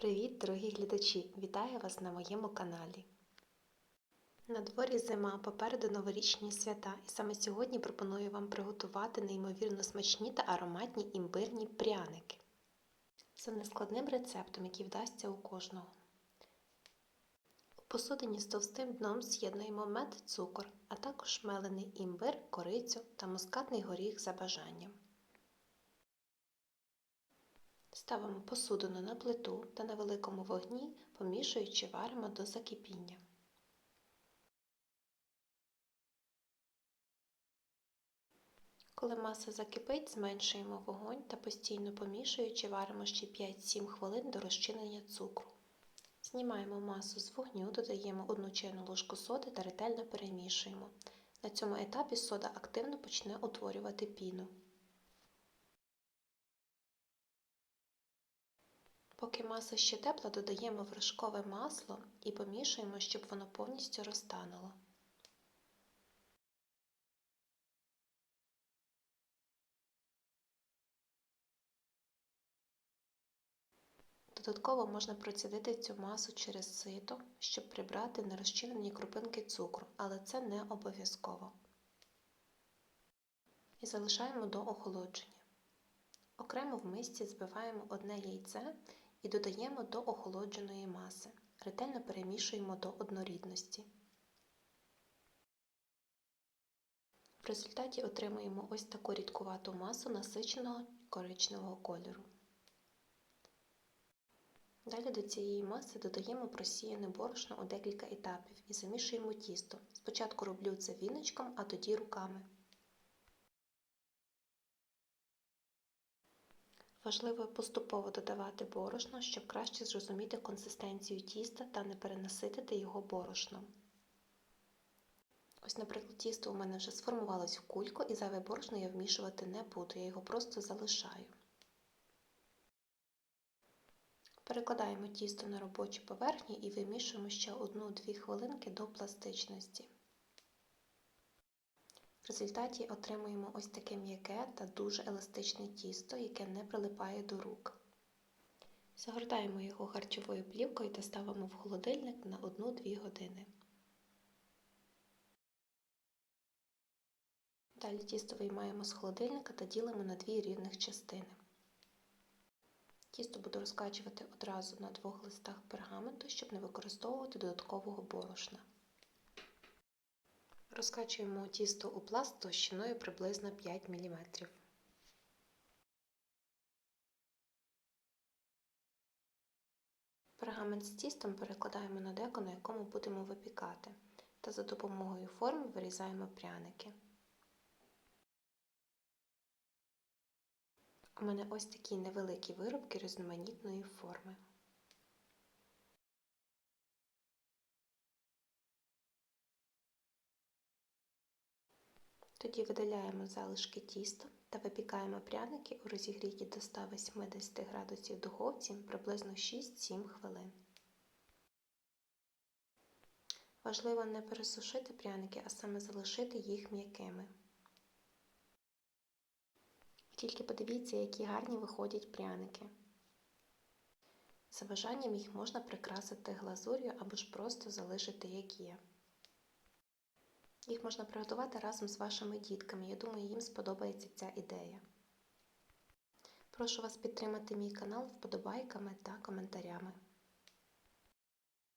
Привіт, дорогі глядачі! Вітаю вас на моєму каналі. На дворі зима, попереду новорічні свята, і саме сьогодні пропоную вам приготувати неймовірно смачні та ароматні імбирні пряники. За нескладним рецептом, який вдасться у кожного. У посудині з товстим дном з'єднуємо мед, цукор, а також мелений імбир, корицю та мускатний горіх за бажанням. Ставимо посудину на плиту та на великому вогні, помішуючи варимо до закипіння. Коли маса закипить, зменшуємо вогонь та постійно помішуючи, варимо ще 5-7 хвилин до розчинення цукру. Знімаємо масу з вогню, додаємо 1 чайну ложку соди та ретельно перемішуємо. На цьому етапі сода активно почне утворювати піну. Поки маса ще тепла, додаємо вершкове масло і помішуємо, щоб воно повністю розтануло. Додатково можна процідити цю масу через сито, щоб прибрати нерозчинені крупинки цукру, але це не обов'язково. І залишаємо до охолодження. Окремо в мисці збиваємо одне яйце і додаємо до охолодженої маси. Ретельно перемішуємо до однорідності. В результаті отримуємо ось таку рідкувату масу насиченого коричневого кольору. Далі до цієї маси додаємо просіяне борошно у декілька етапів і замішуємо тісто. Спочатку роблю це віночком, а тоді руками. Важливо поступово додавати борошно, щоб краще зрозуміти консистенцію тіста та не перенаситити його борошном. Ось, наприклад, тісто у мене вже сформувалось в кульку і зайве борошно я вмішувати не буду, я його просто залишаю. Перекладаємо тісто на робочу поверхню і вимішуємо ще 1-2 хвилинки до пластичності. В результаті отримуємо ось таке м'яке та дуже еластичне тісто, яке не прилипає до рук. Загортаємо його харчовою плівкою та ставимо в холодильник на 1-2 години. Далі тісто виймаємо з холодильника та ділимо на дві рівних частини. Тісто буду розкачувати одразу на двох листах пергаменту, щоб не використовувати додаткового борошна. Розкачуємо тісто у пласт товщиною приблизно 5 мм. Пергамент з тістом перекладаємо на деко, на якому будемо випікати, та за допомогою форми вирізаємо пряники. У мене ось такі невеликі виробки різноманітної форми. Тоді видаляємо залишки тіста та випікаємо пряники у розігріті до 180 градусів духовці приблизно 6-7 хвилин. Важливо не пересушити пряники, а саме залишити їх м'якими. Тільки подивіться, які гарні виходять пряники. За бажанням їх можна прикрасити глазур'ю або ж просто залишити як є. Їх можна приготувати разом з вашими дітками. Я думаю, їм сподобається ця ідея. Прошу вас підтримати мій канал вподобайками та коментарями.